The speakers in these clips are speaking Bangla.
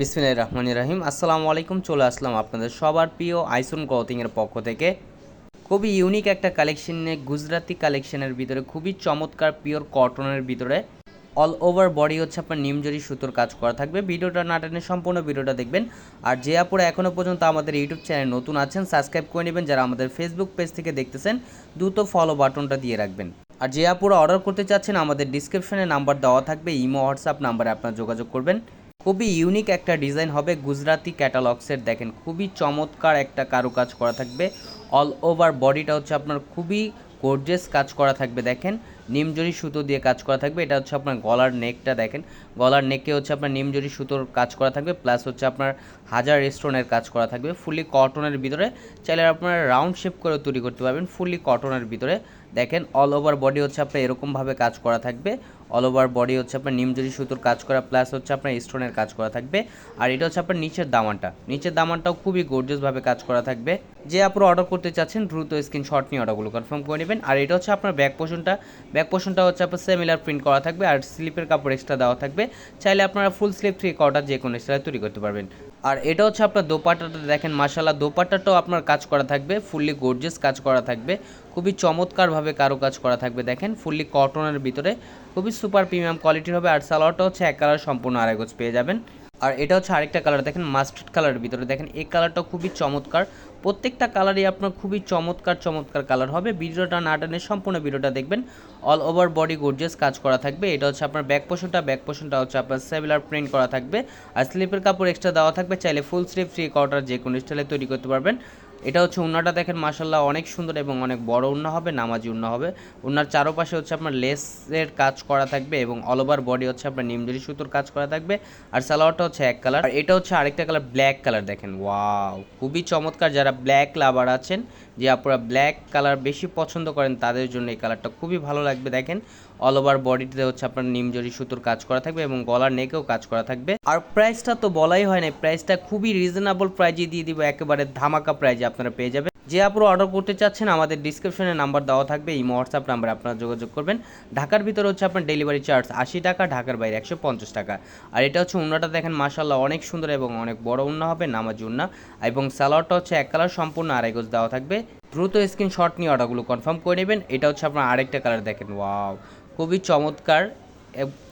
বিসমিল্লাহ রহমান রাহিম। আসসালামু আলাইকুম, চলে আসলাম আপনাদের সবার প্রিয় আইসুন ক্লথিংয়ের পক্ষ থেকে। খুবই ইউনিক একটা কালেকশন নিয়ে, গুজরাটি কালেকশনের ভিতরে, খুবই চমৎকার পিওর কটনের ভিতরে। অল ওভার বডি হচ্ছে আপনার নিমজরি সুতোর কাজ করা থাকবে। ভিডিওটা না টেনে সম্পূর্ণ ভিডিওটা দেখবেন। আর যে আপুরা এখনও পর্যন্ত আমাদের ইউটিউব চ্যানেল নতুন আছেন সাবস্ক্রাইব করে নেবেন। যারা আমাদের ফেসবুক পেজ থেকে দেখতেছেন, দ্রুত ফলো বাটনটা দিয়ে রাখবেন। আর যে আপুরা অর্ডার করতে চাচ্ছেন, আমাদের ডিসক্রিপশনে নাম্বার দেওয়া থাকবে ইমো হোয়াটসঅ্যাপ নাম্বারে আপনারা যোগাযোগ করবেন। খুবই ইউনিক একটা ডিজাইন হবে গুজরাটি ক্যাটালগসের দেখেন, খুবই চমৎকার একটা কারুকাজ করা থাকবে। অল ওভার বডিটা হচ্ছে আপনার খুবই গর্জেস কাজ করা থাকবে, দেখেন। নিমজরি সুতো দিয়ে কাজ করা থাকবে, এটা হচ্ছে আপনার গলার নেকটা দেখেন। গলার নেকে হচ্ছে আপনার নিমজরি সুতোর কাজ করা থাকবে প্লাস হচ্ছে আপনার হাজার স্টোনের কাজ করা থাকবে ফুলি কটনের ভিতরে। চাইলে আপনারা রাউন্ড শেপ করে তৈরি করতে পারবেন ফুলি কটনের ভিতরে। দেখেন অল ওভার বডি হচ্ছে আপনার এরকমভাবে কাজ করা থাকবে। অল ওভার বডি হচ্ছে আপনার নিমজরি সুতোর কাজ করা প্লাস হচ্ছে আপনার স্টোনের কাজ করা থাকবে। আর এটা হচ্ছে আপনার নিচের দামানটা। নিচের দামানটাও খুবই গর্জিয়াসভাবে কাজ করা থাকবে। যে আপনারা অর্ডার করতে চাচ্ছেন, দ্রুত স্ক্রিনশট নিয়ে অর্ডারগুলো কনফার্ম করে নেবেন। আর এটা হচ্ছে আপনার ব্যাক পোর্শনটা ব্যাক পোর্শনটা হচ্ছে আপনার সেমিলার প্রিন্ট করা থাকবে। আর স্লিপের কাপড় এক্সট্রা দেওয়া থাকবে। চাইলে আপনারা ফুল স্লিপ থ্রি কটার যে কোনো স্টাইলে তৈরি করতে পারবেন। আর এটা হচ্ছে আপনার দোপাট্টাটা দেখেন মাসাল্লাহ দোপাট্টাটাও আপনার কাজ করা থাকবে ফুললি গোর্জেস কাজ করা থাকবে, খুবই চমৎকারভাবে কারও কাজ করা থাকবে, দেখেন ফুললি কটনের ভিতরে, খুবই সুপার প্রিমিয়াম কোয়ালিটির হবে, আর সালোয়ারটা হচ্ছে এক কালার সম্পূর্ণ আরেকজ পেয়ে যাবেন। আর এটা হচ্ছে আরেকটা কালার দেখেন মাস্টার্ড কালারের ভিতরে, দেখেন, এই কালারটা খুবই চমৎকার প্রত্যেকটা কালারই আপনার খুবই চমৎকার চমৎকার কালার হবে। ভিডিওটা না টানে সম্পূর্ণ ভিডিওটা দেখবেন। অল ওভার বডি গর্জিয়াস কাজ করা থাকবে। এটা হচ্ছে আপনার ব্যাক পোশনটা ব্যাক পোশনটা হচ্ছে আপনার সেভিলার প্রিন্ট করা থাকবে। আর স্লিপের কাপড় এক্সট্রা দেওয়া থাকবে। চাইলে ফুল স্লিপ থ্রি কোয়ার্টার যে কোনো স্টাইলে তৈরি করতে পারবেন। এটা হচ্ছে উন্নাটা দেখেন মাসাল্লাহ অনেক সুন্দর এবং অনেক বড় উন্না হবে, নামাজি উন্না হবে। উন্নার চারপাশে হচ্ছে আপনার লেসের কাজ করা থাকবে এবং অল ওভার বডি হচ্ছে আপনার নিমজরি সুতোর কাজ করা থাকবে। আর সালোয়ারটা হচ্ছে এক কালার আর এটা হচ্ছে আরেকটা কালার ব্ল্যাক কালার দেখেন ওয়াও খুবই চমৎকার, যারা ব্ল্যাক লাভার আছেন, যে আপনারা ব্ল্যাক কালার বেশি পছন্দ করেন, তাদের জন্য এই কালারটা খুবই ভালো লাগবে, দেখেন। অল ওভার বডিতে হচ্ছে আপনার নিমজরি সুতোর কাজ করা থাকবে এবং গলার নেকেও কাজ করা থাকবে। আর প্রাইসটা তো বলাই হয় না প্রাইসটা খুবই রিজনেবল প্রাইজে দিয়ে দিব, একেবারে ধামাকা প্রাইজে আপনারা পেয়ে যাবেন। যে আপনারা অর্ডার করতে চাচ্ছেন, আমাদের ডিসক্রিপশনে নাম্বার দেওয়া থাকবে, এই হোয়াটসঅ্যাপ নাম্বারে আপনারা যোগাযোগ করবেন। ঢাকার ভিতরে হচ্ছে আপনার ডেলিভারি চার্জ আশি টাকা, ঢাকার বাইরে একশো পঞ্চাশ টাকা। আর এটা হচ্ছে উন্নাটা দেখেন মাসাল্লাহ অনেক সুন্দর এবং অনেক বড় উন্না হবে, নামাজ উন্না। এবং স্যালোয়ারটা হচ্ছে এক কালার সম্পূর্ণ আড়াই গোজ দেওয়া থাকবে। দ্রুত স্ক্রিন স্ক্রিনশট নিয়ে অর্ডারগুলো কনফার্ম করে নেবেন। এটা হচ্ছে আপনার আরেকটা কালার দেখেন ওয়াও খুবই চমৎকার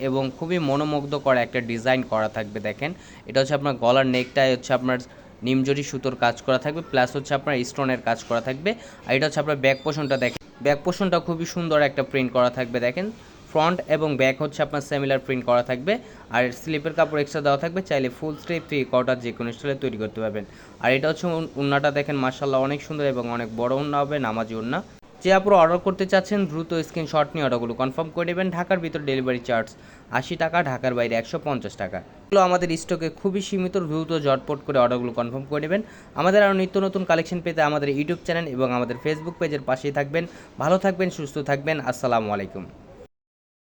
এবং খুবই মনোমুগ্ধকর একটা ডিজাইন করা থাকবে দেখেন। এটা হচ্ছে আপনার গলার নেকটাই হচ্ছে আপনার নিমজরি সুতোর কাজ করা থাকবে প্লাস হচ্ছে আপনার স্টোনের কাজ করা থাকবে। আর এটা হচ্ছে আপনার ব্যাক পোষণটা দেখেন। ব্যাক পোষণটা খুবই সুন্দর একটা প্রিন্ট করা থাকবে, দেখেন। ফ্রন্ট এবং ব্যাক হচ্ছে আপনার সেমিলার প্রিন্ট করা থাকবে। আর স্লিপের কাপড় এক্সট্রা দেওয়া থাকবে, চাইলে ফুল স্লিপ থ্রি কটার যে কোনো স্টাইলে তৈরি করতে পারবেন। আর এটা হচ্ছে উন্নাটা দেখেন মার্শাল্লাহ অনেক সুন্দর এবং অনেক বড় উন্না হবে, নামাজি উন্না। যে আপনারা অর্ডার করতে চাচ্ছেন, দ্রুত স্ক্রিনশট নিয়ে অর্ডারগুলো কনফার্ম করে নেবেন ঢাকার ভিতর ডেলিভারি চার্জ আশি টাকা, ঢাকার বাইরে একশো পঞ্চাশ টাকা। এগুলো আমাদের স্টকে খুবই সীমিত, দ্রুত জটপট করে অর্ডারগুলো কনফার্ম করে নেবেন। আমাদের আরও নিত্য নতুন কালেকশন পেতে আমাদের ইউটিউব চ্যানেল এবং আমাদের ফেসবুক পেজের পাশেই থাকবেন। ভালো থাকবেন, সুস্থ থাকবেন, আসসালামু আলাইকুম।